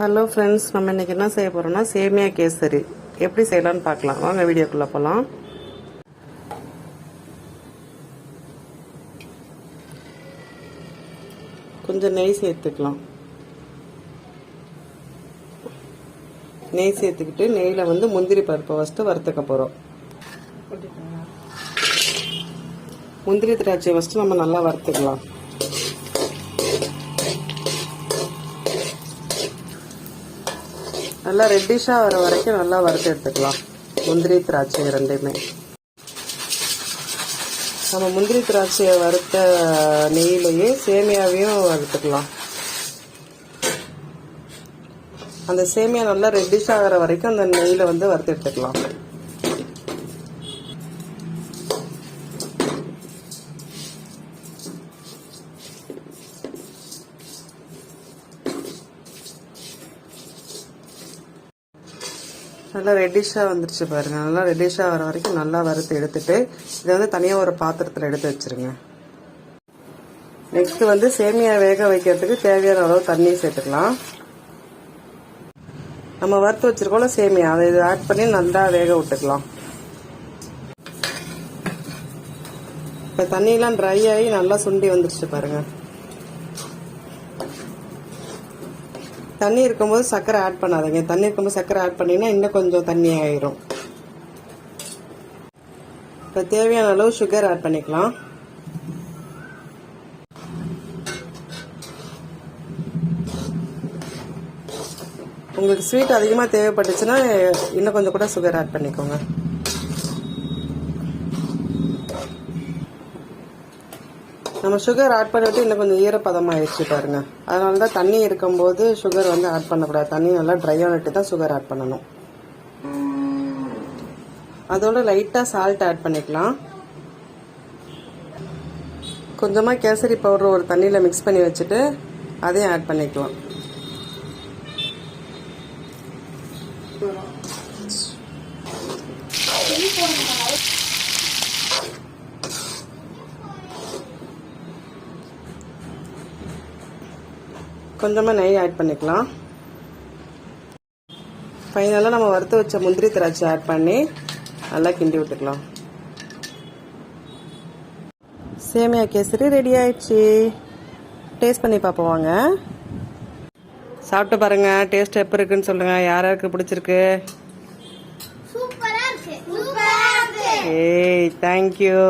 Hello friends நம்ம இன்றைக்கி என்ன செய்ய போகிறோம்னா சேமியா கேசரி. எப்படி செய்யலாம்னு பார்க்கலாம். வாங்க வீடியோக்குள்ளே போகலாம் கொஞ்சம் நெய் சேர்த்துக்கலாம். நெய் சேர்த்துக்கிட்டு நெய்யில் வந்து முந்திரி பருப்பை ஃபஸ்ட்டு வறுத்துக்க போகிறோம் முந்திரி திராட்சையை ஃபஸ்ட்டு நம்ம நல்லா வறுத்துக்கலாம். நல்லா ரெட்டிஷாக வர வரைக்கும் நல்லா வறுத்து எடுத்துக்கலாம். முந்திரி திராட்சை ரெண்டையுமே நம்ம முந்திரி திராட்சையை வறுத்த நெய்யிலேயே சேமியாவையும் வறுத்துக்கலாம் அந்த சேமியா நல்லா ரெட்டிஷ் ஆகிற வரைக்கும் அந்த நெய்யில் வந்து வறுத்து எடுத்துக்கலாம். நல்லா ரெட்டிஷாக வந்துருச்சு பாருங்கள் நல்லா ரெட்டிஷாக வர வரைக்கும் நல்லா வறுத்து எடுத்துட்டு இதை வந்து தனியாக ஒரு பாத்திரத்தில் எடுத்து வச்சிருங்க. நெக்ஸ்ட் வந்து சேமியா வேக வைக்கிறதுக்கு தேவையான அளவு தண்ணி சேர்த்துக்கலாம். நம்ம வறுத்து வச்சிருக்கோம்ல சேமியா அதை இது ஆட் பண்ணி நல்லா வேக விட்டுக்கலாம். இப்போ தண்ணியெலாம் ட்ரை ஆகி நல்லா சுண்டி வந்துருச்சு பாருங்கள் தண்ணி இருக்கும்போது சர்க்கரை ஆட் பண்ணாதீங்க. தண்ணி இருக்கும்போது சர்க்கரை ஆட் பண்ணிங்கன்னா இன்னும் கொஞ்சம் தண்ணி ஆயிரும். இப்போ தேவையான அளவு சுகர் ஆட் பண்ணிக்கலாம். உங்களுக்கு ஸ்வீட் அதிகமாக தேவைப்பட்டுச்சுன்னா இன்னும் கொஞ்சம் கூட சுகர் ஆட் பண்ணிக்கோங்க. நம்ம சுகர் ஆட் பண்ணிட்டு இன்னும் கொஞ்சம் ஈரப்பதமாயிடுச்சு பாருங்க. அதனால தான் தண்ணி இருக்கும்போது சுகர் வந்து ஆட் பண்ணக்கூடாது. தண்ணி நல்லா ட்ரை ஆனிட்டு தான் சுகர் ஆட் பண்ணணும். அதோட லைட்டாக சால்ட் ஆட் பண்ணிக்கலாம். கொஞ்சமாக கேசரி பவுடர் ஒரு தண்ணியில் மிக்ஸ் பண்ணி வச்சுட்டு அதையும் ஆட் பண்ணிக்கலாம். கொஞ்சமாக நெய் ஆட் பண்ணிக்கலாம். ஃபைனலாக நம்ம வறுத்து வச்ச முந்திரி திராட்சை ஆட் பண்ணி நல்லா கிண்டி விட்டுக்கலாம். சேமியா கேசரி ரெடி ஆயிடுச்சு. டேஸ்ட் பண்ணி பார்ப்போம் வாங்க. சாப்பிட்டு பாருங்க டேஸ்ட் எப்போ இருக்குன்னு சொல்லுங்க. யார் யாருக்கு பிடிச்சிருக்கு? ஏய் தேங்க்யூ